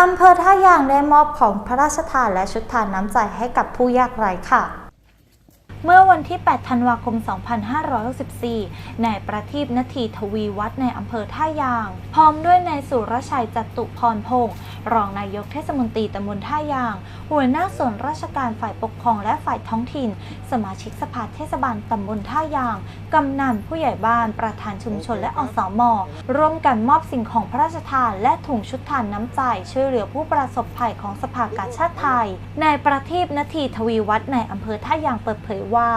อำเภอท่ายางได้มอบของพระราชทานและชุดทานน้ำใจให้กับผู้ยากไร้ค่ะ เมื่อวันที่ 8 ธันวาคม 2564 นายประทีปนาทีทวีวัฒน์ในอำเภอท่ายาง พร้อมด้วยนายสุรชัยจตุพรพงศ์รองนายกเทศมนตรีตำบลท่ายาง หัวหน้าส่วนราชการฝ่ายปกครองและฝ่ายท้องถิ่น สมาชิกสภาเทศบาลตำบลท่ายาง กำนันผู้ใหญ่บ้านประธานชุมชนและอสมร่วมกันมอบสิ่งของพระราชทาน และถุงชุดทานน้ำใจช่วยเหลือผู้ประสบภัยของสภากาชาติไทยนายประทีปนาทีทวีวัฒน์ในอำเภอท่ายางเปิดเผยว่าว่า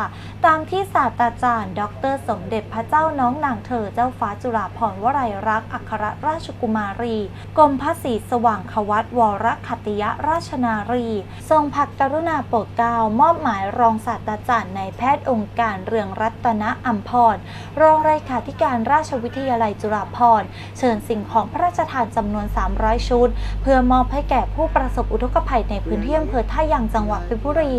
ตามที่ศาสตราจารย์ ดร สมเด็จพระเจ้าน้องนางเธอเจ้าฟ้าจุฬาภรณ์วลัยรักษ์อัครราชกุมารี กรมพระศรีสว่างควัตวรคติยราชนารี ทรงพักกรุณาโปรดเกล้ามอบหมายรองศาสตราจารย์นายแพทย์องค์การเรืองรัตนอัมพร รองเลขาธิการราชวิทยาลัยจุฬาภรณ์เชิญสิ่งของพระราชทานจำนวน 300 ชุด เพื่อมอบให้แก่ผู้ประสบอุทกภัยในพื้นที่อำเภอท่ายางจังหวัดเพชรบุรี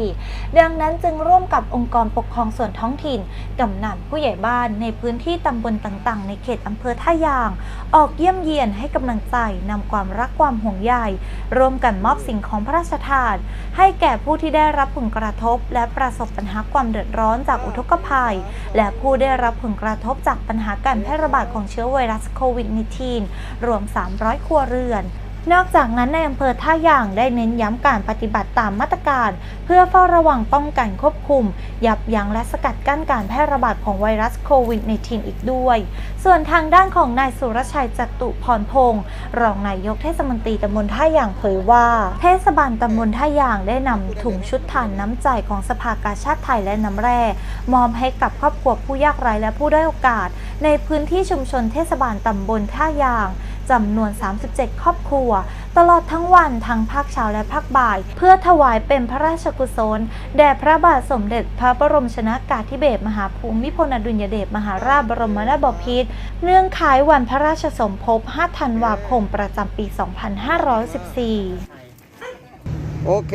ดังนั้นจึงร่วมกับองค์กรปกครองส่วนท้องถิ่น กำนันผู้ใหญ่บ้านในพื้นที่ตำบลต่างๆ ในเขตอำเภอท่ายาง ออกเยี่ยมเยียนให้กำลังใจนำความรักความห่วงใยร่วมกันมอบสิ่งของพระราชทาน ให้แก่ผู้ที่ได้รับผลกระทบ และประสบปัญหาความเดือดร้อนจากอุทกภัย และผู้ได้รับผลกระทบจากปัญหาการแพร่ระบาดของเชื้อไวรัสโควิด -19 รวม 300 ครัวเรือน นอกจากนั้นในอำเภอท่ายางได้เน้นย้ำการปฏิบัติตามมาตรการ เพื่อเฝ้าระวังป้องกันควบคุม ยับยั้งและสกัดกั้นการแพร่ระบาดของไวรัสโควิด -19 อีกด้วย ส่วนทางด้านของนายสุรชัยจตุพรพงศ์รองนายกเทศมนตรีตำบลท่ายางเผยว่า เทศบาลตำบลท่ายางได้นำถุงชุดทานน้ำใจของสภากาชาติไทยและน้ำแร่มอบให้กับครอบครัวผู้ยากไร้และผู้ได้อยโอกาส ในพื้นที่ชุมชนเทศบาลตำบลท่ายาง จำนวน 37 ครอบครัว ตลอดทั้งวันทั้งภาคเช้าและภาคบ่าย เพื่อถวายเป็นพระราชกุศลแด่พระบาทสมเด็จพระบรมชนากาธิเบศรมหาภูมิพลอดุลยเดชมหาราชบรมนาถบพิตรเนื่องคล้ายวันพระราชสมภพ 5 ธันวาคมประจำปี 2514 โอเค